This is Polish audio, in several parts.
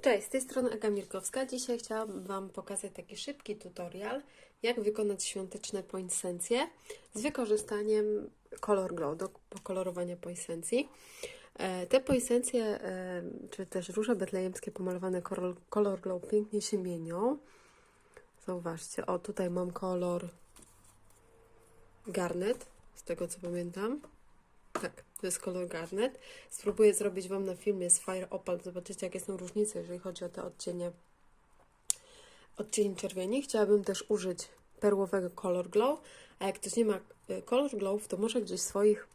Cześć, z tej strony Aga Mirkowska. Dzisiaj chciałabym Wam pokazać taki szybki tutorial, jak wykonać świąteczne poinsencje z wykorzystaniem Color Glow do pokolorowania poinsencji. E, Te poinsencje, e, czy też róże betlejemskie pomalowane color Glow pięknie się mienią. Zauważcie, o tutaj mam kolor garnet, z tego co pamiętam. Tak, to jest kolor garnet. Spróbuję zrobić Wam na filmie z Fire Opal. Zobaczycie, jakie są różnice, jeżeli chodzi o te odcienie, odcień czerwieni. Chciałabym też użyć perłowego Color Glow, a jak ktoś nie ma e, Color Glow, to może gdzieś w swoich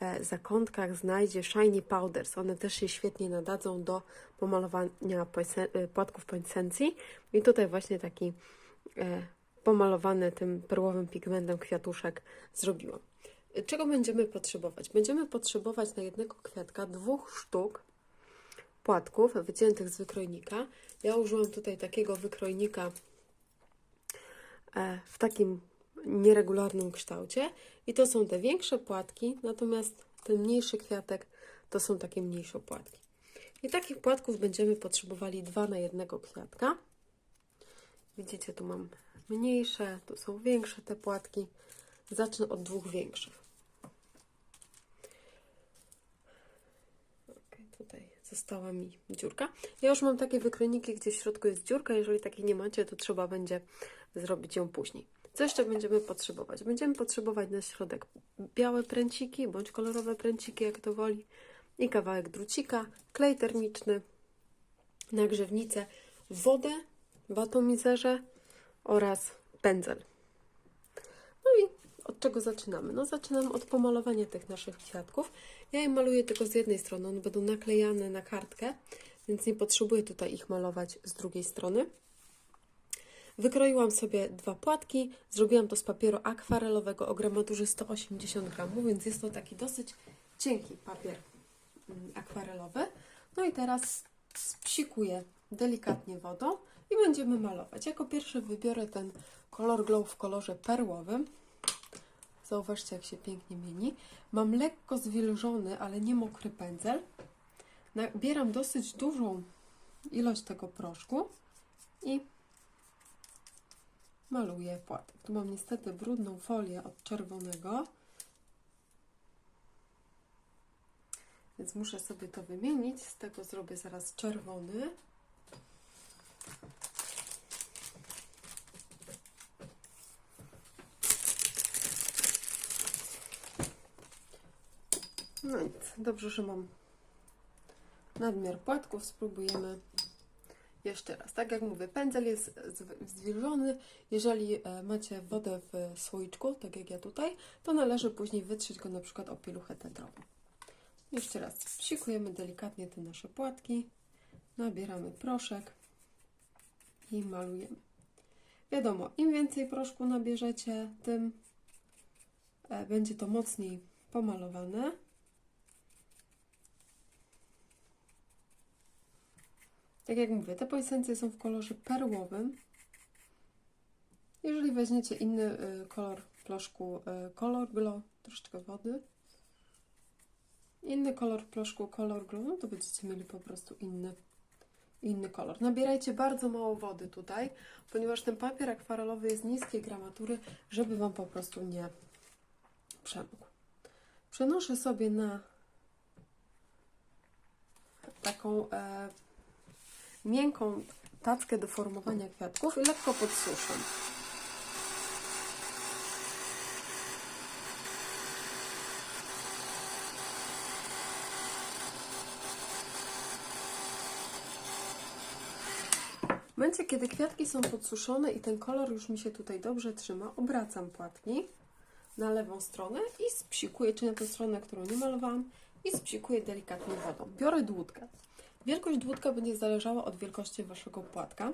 e, zakątkach znajdzie Shiny Powders. One też się świetnie nadadzą do pomalowania e, płatków poinsencji. I tutaj właśnie taki pomalowany tym perłowym pigmentem kwiatuszek zrobiłam. Czego będziemy potrzebować? Będziemy potrzebować na jednego kwiatka dwóch sztuk płatków wyciętych z wykrojnika. Ja użyłam tutaj takiego wykrojnika e, w takim nieregularnym kształcie i to są te większe płatki, natomiast ten mniejszy kwiatek to są takie mniejsze płatki. I takich płatków będziemy potrzebowali dwa na jednego kwiatka. Widzicie, tu mam mniejsze, tu są większe te płatki. Zacznę od dwóch większych. Okay, tutaj została mi dziurka. Ja już mam takie wykrojniki, gdzie w środku jest dziurka. Jeżeli takiej nie macie, to trzeba będzie zrobić ją później. Co jeszcze będziemy potrzebować? Będziemy potrzebować na środek białe pręciki, bądź kolorowe pręciki, jak to woli, i kawałek drucika, klej termiczny, nagrzewnicę, wodę w atomizerze oraz pędzel. Od czego zaczynamy? No zaczynam od pomalowania tych naszych kwiatków. Ja je maluję tylko z jednej strony, one będą naklejane na kartkę, więc nie potrzebuję tutaj ich malować z drugiej strony. Wykroiłam sobie dwa płatki, zrobiłam to z papieru akwarelowego o gramaturze 180 gramów, więc jest to taki dosyć cienki papier mm, akwarelowy. No i teraz spsikuję delikatnie wodą i będziemy malować. Jako pierwszy wybiorę ten kolor glow w kolorze perłowym. Zauważcie, jak się pięknie mieni. Mam lekko zwilżony, ale nie mokry pędzel. Nabieram dosyć dużą ilość tego proszku i maluję płatek. Tu mam niestety brudną folię od czerwonego, więc muszę sobie to wymienić. Z tego zrobię zaraz czerwony. No nic, dobrze, że mam nadmiar płatków. Spróbujemy jeszcze raz. Tak jak mówię, pędzel jest zw- zwilżony. Jeżeli e, macie wodę w słoiczku, tak jak ja tutaj, to należy później wytrzeć go na przykład o pieluchę tetrową. Jeszcze raz psikujemy delikatnie te nasze płatki, nabieramy proszek i malujemy. Wiadomo, im więcej proszku nabierzecie, tym e, będzie to mocniej pomalowane. Tak jak mówię, te poisencje są w kolorze perłowym. Jeżeli weźmiecie inny y, kolor proszku, y, kolor glow, troszeczkę wody, inny kolor proszku, kolor glow, no to będziecie mieli po prostu inny, inny kolor. Nabierajcie bardzo mało wody tutaj, ponieważ ten papier akwarelowy jest niskiej gramatury, żeby Wam po prostu nie przemógł. Przenoszę sobie na taką e, miękką tackę do formowania kwiatków i lekko podsuszę. W momencie, kiedy kwiatki są podsuszone i ten kolor już mi się tutaj dobrze trzyma, obracam płatki na lewą stronę i spsikuję, czy na tę stronę, którą nie malowałam, i spsikuję delikatnie wodą. Biorę dłutkę. Wielkość dłutka będzie zależała od wielkości Waszego płatka.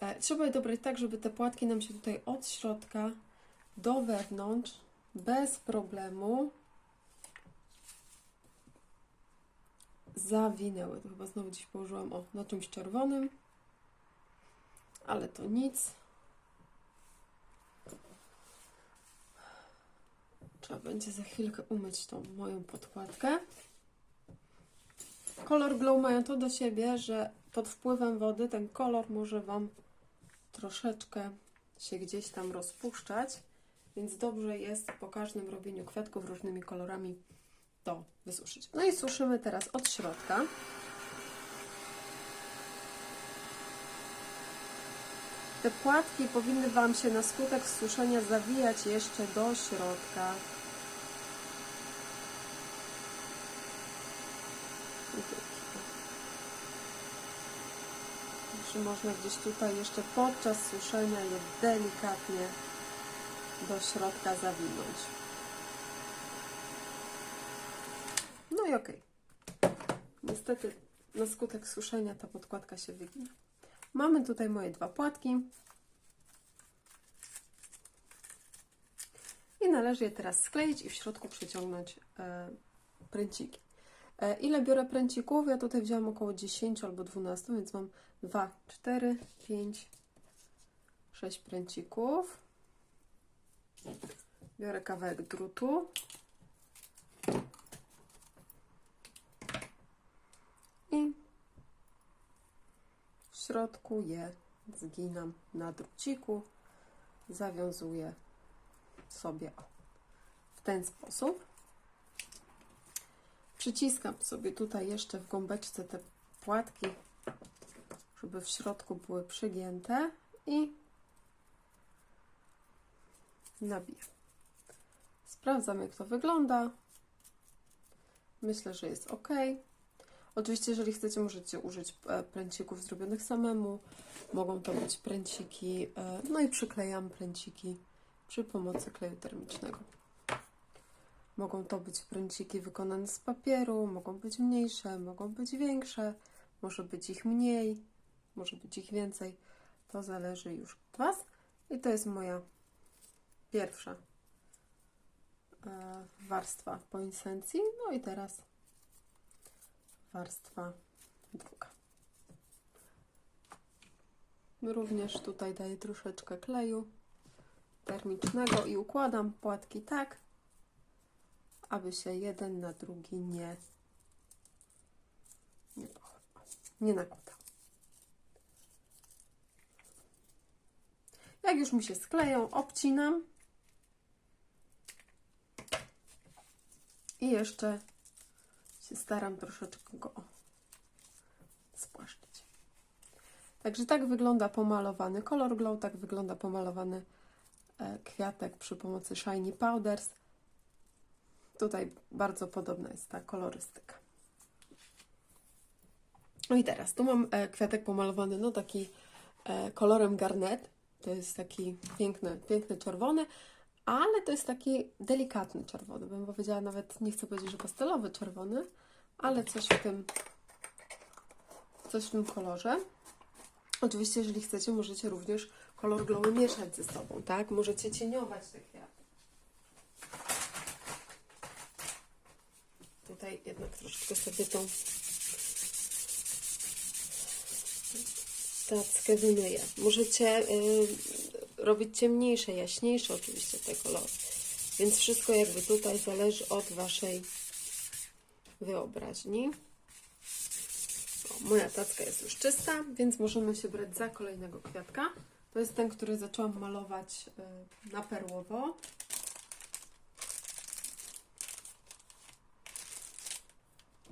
E, Trzeba je dobrać tak, żeby te płatki nam się tutaj od środka do wewnątrz bez problemu zawinęły. To chyba znowu gdzieś położyłam o, na czymś czerwonym, ale to nic. Trzeba będzie za chwilkę umyć tą moją podkładkę. Kolor Glow mają to do siebie, że pod wpływem wody ten kolor może Wam troszeczkę się gdzieś tam rozpuszczać, więc dobrze jest po każdym robieniu kwiatków różnymi kolorami to wysuszyć. No i suszymy teraz od środka. Te płatki powinny Wam się na skutek suszenia zawijać jeszcze do środka. I tu. Czy można gdzieś tutaj jeszcze podczas suszenia je delikatnie do środka zawinąć. No i okej. Niestety na skutek suszenia ta podkładka się wygina. Mamy tutaj moje dwa płatki. I należy je teraz skleić i w środku przyciągnąć e, pręciki. E, ile biorę pręcików? Ja tutaj wziąłam około 10 albo 12, więc mam 2, 4, 5, 6 pręcików. Biorę kawałek drutu. I w środku je zginam na druciku. Zawiązuję sobie w ten sposób. Przyciskam sobie tutaj jeszcze w gąbeczce te płatki, żeby w środku były przygięte i nabiję. Sprawdzam, jak to wygląda. Myślę, że jest ok. Oczywiście, jeżeli chcecie, możecie użyć e, pręcików zrobionych samemu. Mogą to być pręciki, e, no i przyklejam pręciki przy pomocy kleju termicznego. Mogą to być pręciki wykonane z papieru, mogą być mniejsze, mogą być większe, może być ich mniej, może być ich więcej. To zależy już od Was. I to jest moja pierwsza e, warstwa po insencji. No i teraz warstwa druga. Również tutaj daję troszeczkę kleju termicznego i układam płatki tak, aby się jeden na drugi nie, nie, nie nakładał. Jak już mi się skleją, obcinam i jeszcze się staram troszeczkę go spłaszczyć. Także tak wygląda pomalowany Color Glow, tak wygląda pomalowany e, kwiatek przy pomocy Shiny Powders. Tutaj bardzo podobna jest ta kolorystyka. No i teraz, tu mam e, kwiatek pomalowany, no taki e, kolorem garnet. To jest taki piękny, piękny czerwony, ale to jest taki delikatny czerwony. Bym powiedziała nawet, nie chcę powiedzieć, że pastelowy czerwony, ale coś w tym, coś w tym kolorze. Oczywiście, jeżeli chcecie, możecie również kolor glowy mieszać ze sobą, tak? Możecie cieniować te kwiaty. Tutaj jednak troszeczkę sobie tą tackę wymyję. Możecie y, robić ciemniejsze, jaśniejsze oczywiście te kolory. Więc wszystko jakby tutaj zależy od Waszej wyobraźni. O, moja tacka jest już czysta, więc możemy się brać za kolejnego kwiatka. To jest ten, który zaczęłam malować y, na perłowo.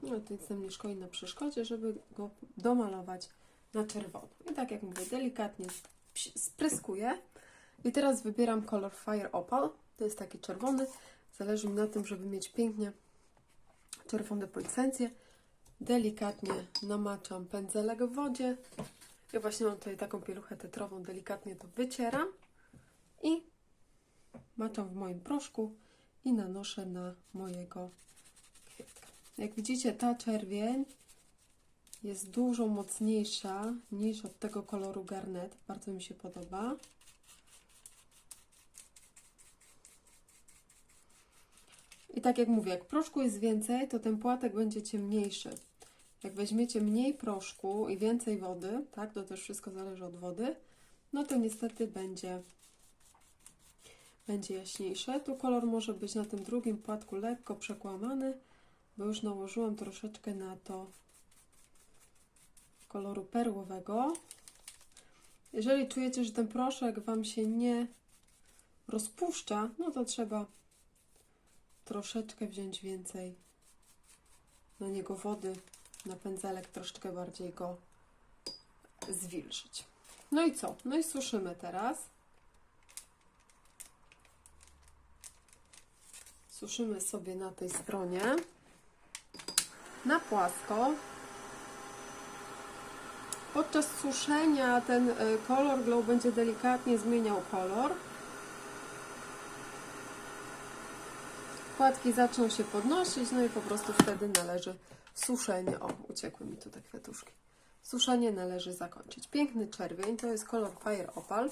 No to nic nam nie szkodzi na przeszkodzie, żeby go domalować na czerwono. I tak jak mówię, delikatnie spryskuję. I teraz wybieram kolor Fire Opal. To jest taki czerwony. Zależy mi na tym, żeby mieć pięknie czerwone poinsencje. Delikatnie namaczam pędzelek w wodzie. Ja właśnie mam tutaj taką pieluchę tetrową. Delikatnie to wycieram. I maczam w moim proszku i nanoszę na mojego. Jak widzicie, ta czerwień jest dużo mocniejsza niż od tego koloru garnet. Bardzo mi się podoba. I tak jak mówię, jak proszku jest więcej, to ten płatek będzie ciemniejszy. Jak weźmiecie mniej proszku i więcej wody, tak, to też wszystko zależy od wody, no to niestety będzie, będzie jaśniejsze. Tu kolor może być na tym drugim płatku lekko przekłamany, bo już nałożyłam troszeczkę na to koloru perłowego. Jeżeli czujecie, że ten proszek Wam się nie rozpuszcza, no to trzeba troszeczkę wziąć więcej na niego wody, na pędzelek troszeczkę bardziej go zwilżyć. No i co? No i suszymy teraz. Suszymy sobie na tej stronie na płasko. Podczas suszenia ten y, kolor glow będzie delikatnie zmieniał kolor. Płatki zaczną się podnosić, no i po prostu wtedy należy suszenie. O, uciekły mi tutaj kwiatuszki. Suszenie należy zakończyć. Piękny czerwień, to jest kolor Fire Opal.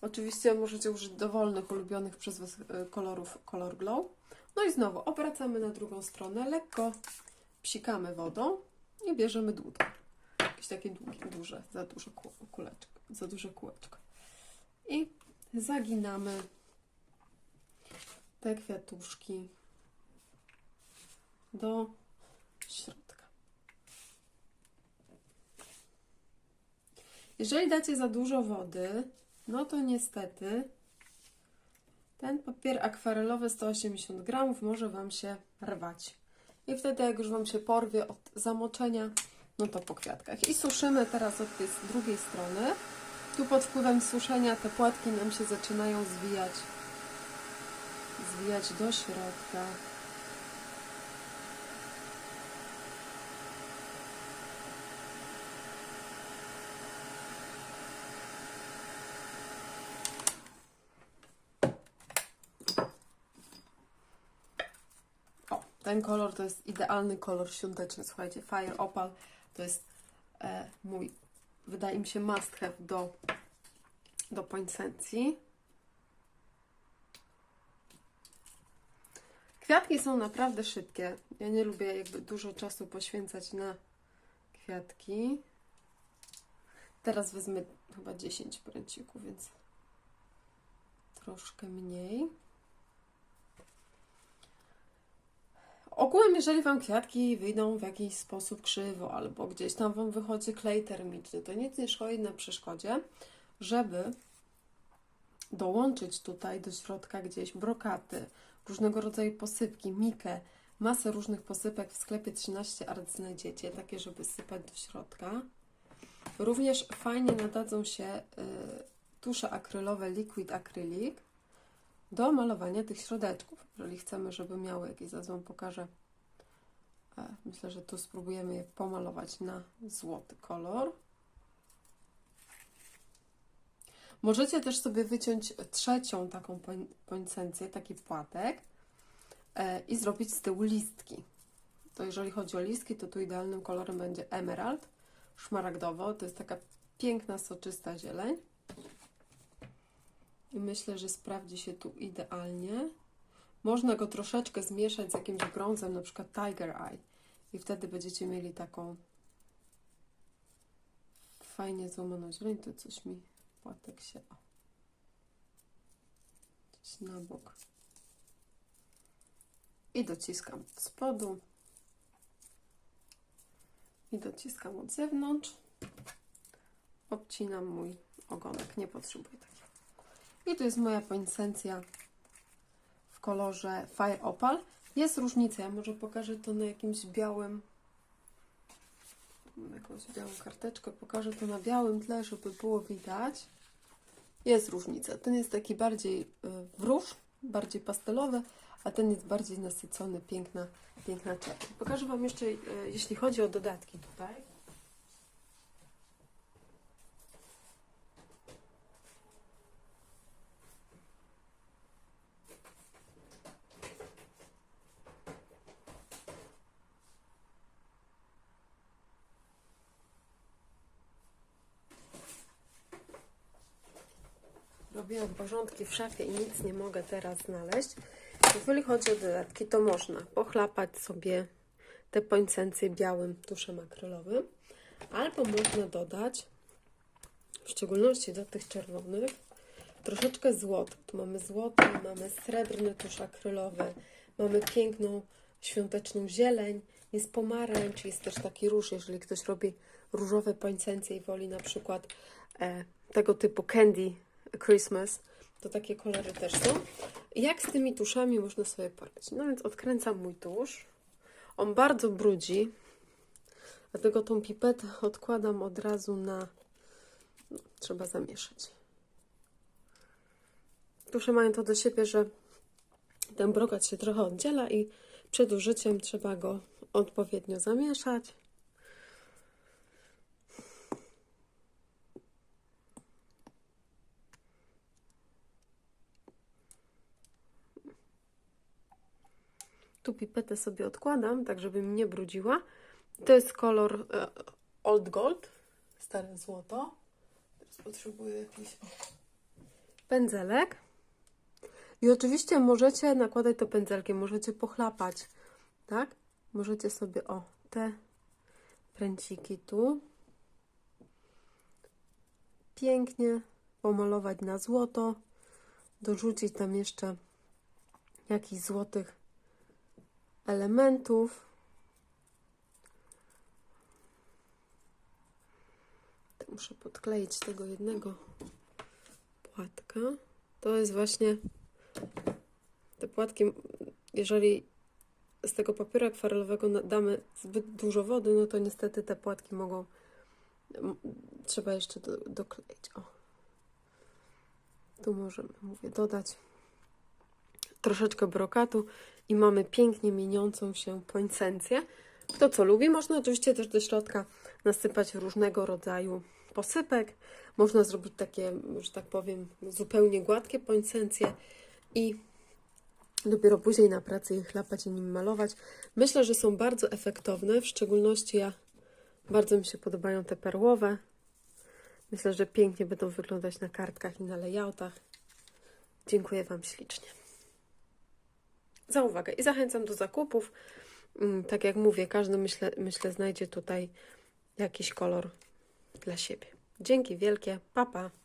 Oczywiście możecie użyć dowolnych, ulubionych przez Was y, kolorów Color Glow. No i znowu obracamy na drugą stronę, lekko psikamy wodą i bierzemy dłutkę. Jakieś takie długie, duże, za duże ku- kuleczko, za duże kółeczko. I zaginamy te kwiatuszki do środka. Jeżeli dacie za dużo wody, no to niestety ten papier akwarelowy 180 gramów może Wam się rwać. I wtedy, jak już Wam się porwie od zamoczenia, no to po kwiatkach. I suszymy teraz od tej drugiej strony. Tu pod wpływem suszenia te płatki nam się zaczynają zwijać. Zwijać do środka. O, ten kolor to jest idealny kolor świąteczny. Słuchajcie, Fire Opal to jest e, mój, wydaje mi się, must have do, do poinsencji. Kwiatki są naprawdę szybkie. Ja nie lubię jakby dużo czasu poświęcać na kwiatki. Teraz wezmę chyba 10 pręcików, więc troszkę mniej. Ogółem, jeżeli Wam kwiatki wyjdą w jakiś sposób krzywo, albo gdzieś tam Wam wychodzi klej termiczny, to nic nie szkodzi na przeszkodzie, żeby dołączyć tutaj do środka gdzieś brokaty, różnego rodzaju posypki, mikę, masę różnych posypek w sklepie 13 art znajdziecie, takie, żeby sypać do środka. Również fajnie nadadzą się y, tusze akrylowe Liquid Acrylic do malowania tych środeczków. Jeżeli chcemy, żeby miały jakieś, zaraz Wam pokażę. E, Myślę, że tu spróbujemy je pomalować na złoty kolor. Możecie też sobie wyciąć trzecią taką poń- poinsencję, taki płatek e, i zrobić z tyłu listki. To jeżeli chodzi o listki, to tu idealnym kolorem będzie emerald, szmaragdowo. To jest taka piękna, soczysta zieleń. I myślę, że sprawdzi się tu idealnie. Można go troszeczkę zmieszać z jakimś brązem, na przykład Tiger Eye. I wtedy będziecie mieli taką fajnie złomaną zieleń. Tu coś mi płatek się o, na bok. I dociskam od spodu. I dociskam od zewnątrz. Obcinam mój ogonek. Nie potrzebuję takiego. I tu jest moja poinsencja w kolorze Fire Opal. Jest różnica. Ja może pokażę to na jakimś białym Mam jakąś białą karteczkę. Pokażę to na białym tle, żeby było widać. Jest różnica. Ten jest taki bardziej y, w róż, bardziej pastelowy, a ten jest bardziej nasycony, piękna, piękna czerwień. Pokażę Wam jeszcze, y, jeśli chodzi o dodatki tutaj. Porządki w szafie i nic nie mogę teraz znaleźć. Jeżeli chodzi o dodatki, to można pochlapać sobie te poinsencje białym tuszem akrylowym, albo można dodać, w szczególności do tych czerwonych, troszeczkę złota. Tu mamy złoty, mamy srebrny tusz akrylowy, mamy piękną świąteczną zieleń Jest pomarańcz, jest też taki róż, jeżeli ktoś robi różowe pońcencje i woli na przykład e, tego typu candy Christmas, to takie kolory też są. Jak z tymi tuszami można sobie poradzić? No więc odkręcam mój tusz. On bardzo brudzi, dlatego tą pipetę odkładam od razu na... No, trzeba zamieszać. Tusze mają to do siebie, że ten brokat się trochę oddziela i przed użyciem trzeba go odpowiednio zamieszać. Tu pipetę sobie odkładam, tak żeby mi nie brudziła. To jest kolor e, Old Gold, stare złoto. Teraz potrzebuję jakiś pędzelek. I oczywiście możecie nakładać to pędzelkiem, możecie pochlapać, tak? Możecie sobie, o, te pręciki tu pięknie pomalować na złoto, dorzucić tam jeszcze jakichś złotych elementów. To muszę podkleić tego jednego płatka. To jest właśnie te płatki, jeżeli z tego papieru akwarelowego damy zbyt dużo wody, no to niestety te płatki mogą, trzeba jeszcze do, dokleić. O. Tu możemy, mówię, dodać troszeczkę brokatu i mamy pięknie mieniącą się poincencję. Kto co lubi, można oczywiście też do środka nasypać różnego rodzaju posypek. Można zrobić takie, że tak powiem, zupełnie gładkie poincencje i dopiero później na pracy je chlapać i nim malować. Myślę, że są bardzo efektowne, w szczególności ja bardzo mi się podobają te perłowe. Myślę, że pięknie będą wyglądać na kartkach i na layoutach. Dziękuję Wam ślicznie za uwagę i zachęcam do zakupów. Mm, Tak jak mówię, każdy myślę, myślę znajdzie tutaj jakiś kolor dla siebie. Dzięki wielkie, papa. Pa.